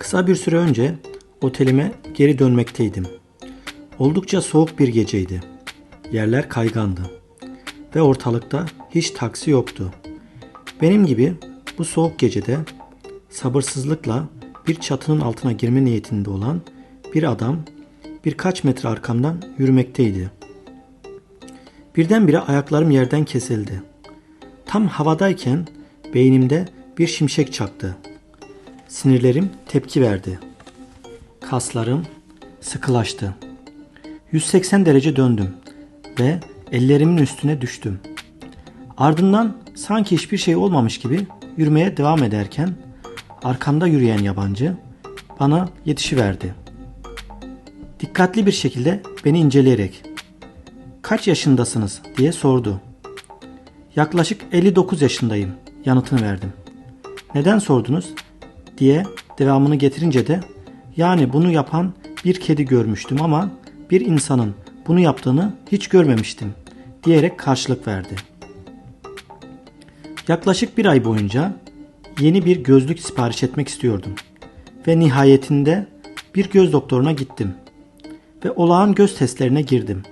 Kısa bir süre önce otelime geri dönmekteydim. Oldukça soğuk bir geceydi. Yerler kaygandı ve ortalıkta hiç taksi yoktu. Benim gibi bu soğuk gecede sabırsızlıkla bir çatının altına girme niyetinde olan bir adam birkaç metre arkamdan yürümekteydi. Birdenbire ayaklarım yerden kesildi. Tam havadayken beynimde bir şimşek çaktı. Sinirlerim tepki verdi. Kaslarım sıkılaştı. 180 derece döndüm ve ellerimin üstüne düştüm. Ardından sanki hiçbir şey olmamış gibi yürümeye devam ederken arkamda yürüyen yabancı bana yetişiverdi. Dikkatli bir şekilde beni inceleyerek "Kaç yaşındasınız?" diye sordu. Yaklaşık 59 yaşındayım yanıtını verdim. Neden sordunuz? Diye devamını getirince de yani bunu yapan bir kedi görmüştüm ama bir insanın bunu yaptığını hiç görmemiştim diyerek karşılık verdi. Yaklaşık bir ay boyunca yeni bir gözlük sipariş etmek istiyordum. Ve nihayetinde bir göz doktoruna gittim. Ve olağan göz testlerine girdim.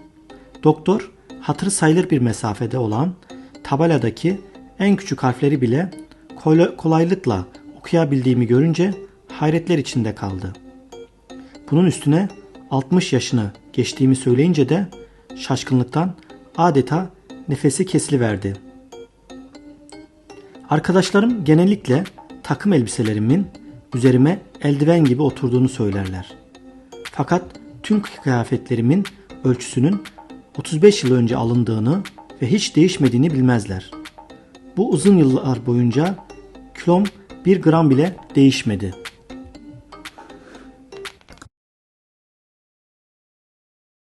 Doktor hatırı sayılır bir mesafede olan tabeladaki en küçük harfleri bile kolay- kolaylıkla okuyabildiğimi görünce hayretler içinde kaldı. Bunun üstüne 60 yaşını geçtiğimi söyleyince de şaşkınlıktan adeta nefesi kesiliverdi. Arkadaşlarım genellikle takım elbiselerimin üzerime eldiven gibi oturduğunu söylerler. Fakat tüm kıyafetlerimin ölçüsünün 35 yıl önce alındığını ve hiç değişmediğini bilmezler. Bu uzun yıllar boyunca kilom bir gram bile değişmedi.''